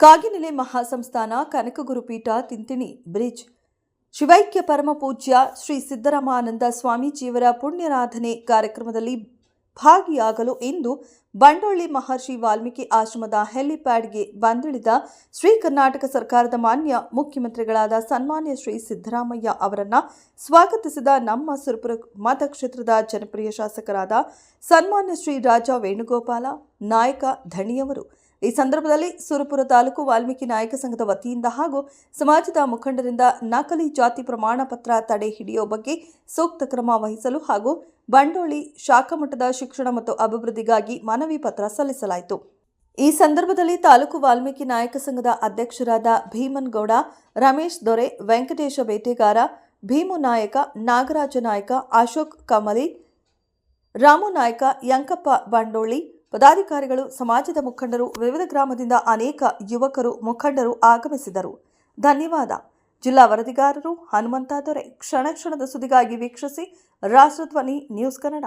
ಕಾಗಿನೆಲೆ ಮಹಾಸಂಸ್ಥಾನ ಕನಕಗುರುಪೀಠ Tintini bridge ಶಿವೈಕ್ಯ ಪರಮ ಪೂಜ್ಯ ಶ್ರೀ ಸಿದ್ದರಾಮಾನಂದ ಸ್ವಾಮೀಜಿಯವರ ಪುಣ್ಯರಾಧನೆ ಕಾರ್ಯಕ್ರಮದಲ್ಲಿ ಭಾಗಿಯಾಗಲು ಇಂದು ಬಂಡೊಳ್ಳಿ ಮಹರ್ಷಿ ವಾಲ್ಮೀಕಿ ಆಶ್ರಮದ ಹೆಲಿಪ್ಯಾಡ್ಗೆ ಬಂದಿಳಿದ ಶ್ರೀ ಕರ್ನಾಟಕ ಸರ್ಕಾರದ ಮಾನ್ಯ ಮುಖ್ಯಮಂತ್ರಿಗಳಾದ ಸನ್ಮಾನ್ಯ ಶ್ರೀ ಸಿದ್ದರಾಮಯ್ಯ ಅವರನ್ನ ಸ್ವಾಗತಿಸಿದ ನಮ್ಮ ಸುರಪುರ ಮತಕ್ಷೇತ್ರದ ಜನಪ್ರಿಯ ಶಾಸಕರಾದ ಸನ್ಮಾನ್ಯ ಶ್ರೀ ರಾಜ ವೇಣುಗೋಪಾಲ ನಾಯಕ ಧಣಿಯವರು. ಈ ಸಂದರ್ಭದಲ್ಲಿ ಸುರಪುರ ತಾಲೂಕು ವಾಲ್ಮೀಕಿ ನಾಯಕ ಸಂಘದ ವತಿಯಿಂದ ಹಾಗೂ ಸಮಾಜದ ಮುಖಂಡರಿಂದ ನಕಲಿ ಜಾತಿ ಪ್ರಮಾಣ ಪತ್ರ ತಡೆ ಹಿಡಿಯುವ ಬಗ್ಗೆ ಸೂಕ್ತ ಕ್ರಮ ವಹಿಸಲು ಹಾಗೂ ಬಂಡೋಳಿ, ಶಾಖಾ ಮಟ್ಟದ ಶಿಕ್ಷಣ ಮತ್ತು ಅಭಿವೃದ್ಧಿಗಾಗಿ ಮನವಿ ಪತ್ರ ಸಲ್ಲಿಸಲಾಯಿತು. ಈ ಸಂದರ್ಭದಲ್ಲಿ ತಾಲೂಕು ವಾಲ್ಮೀಕಿ ನಾಯಕ ಸಂಘದ ಅಧ್ಯಕ್ಷರಾದ ಭೀಮನ್ಗೌಡ ರಮೇಶ್ ದೊರೆ, ವೆಂಕಟೇಶ ಬೇಟೆಗಾರ, ಭೀಮು ನಾಯಕ, ನಾಗರಾಜ ನಾಯಕ, ಅಶೋಕ್ ಕಮಲಿ, ರಾಮು ನಾಯಕ, ಯಂಕಪ್ಪ ಬಂಡೋಳಿ, ಪದಾಧಿಕಾರಿಗಳು, ಸಮಾಜದ ಮುಖಂಡರು, ವಿವಿಧ ಗ್ರಾಮದಿಂದ ಅನೇಕ ಯುವಕರು, ಮುಖಂಡರು ಆಗಮಿಸಿದರು. ಧನ್ಯವಾದ. ಜಿಲ್ಲಾ ವರದಿಗಾರರು ಹನುಮಂತ ದೊರೆ ಕ್ಷಣ ಕ್ಷಣದ ಸುದ್ದಿಗಾಗಿ ವೀಕ್ಷಿಸಿ ರಾಷ್ಟ್ರಧ್ವನಿ ನ್ಯೂಸ್ ಕನ್ನಡ.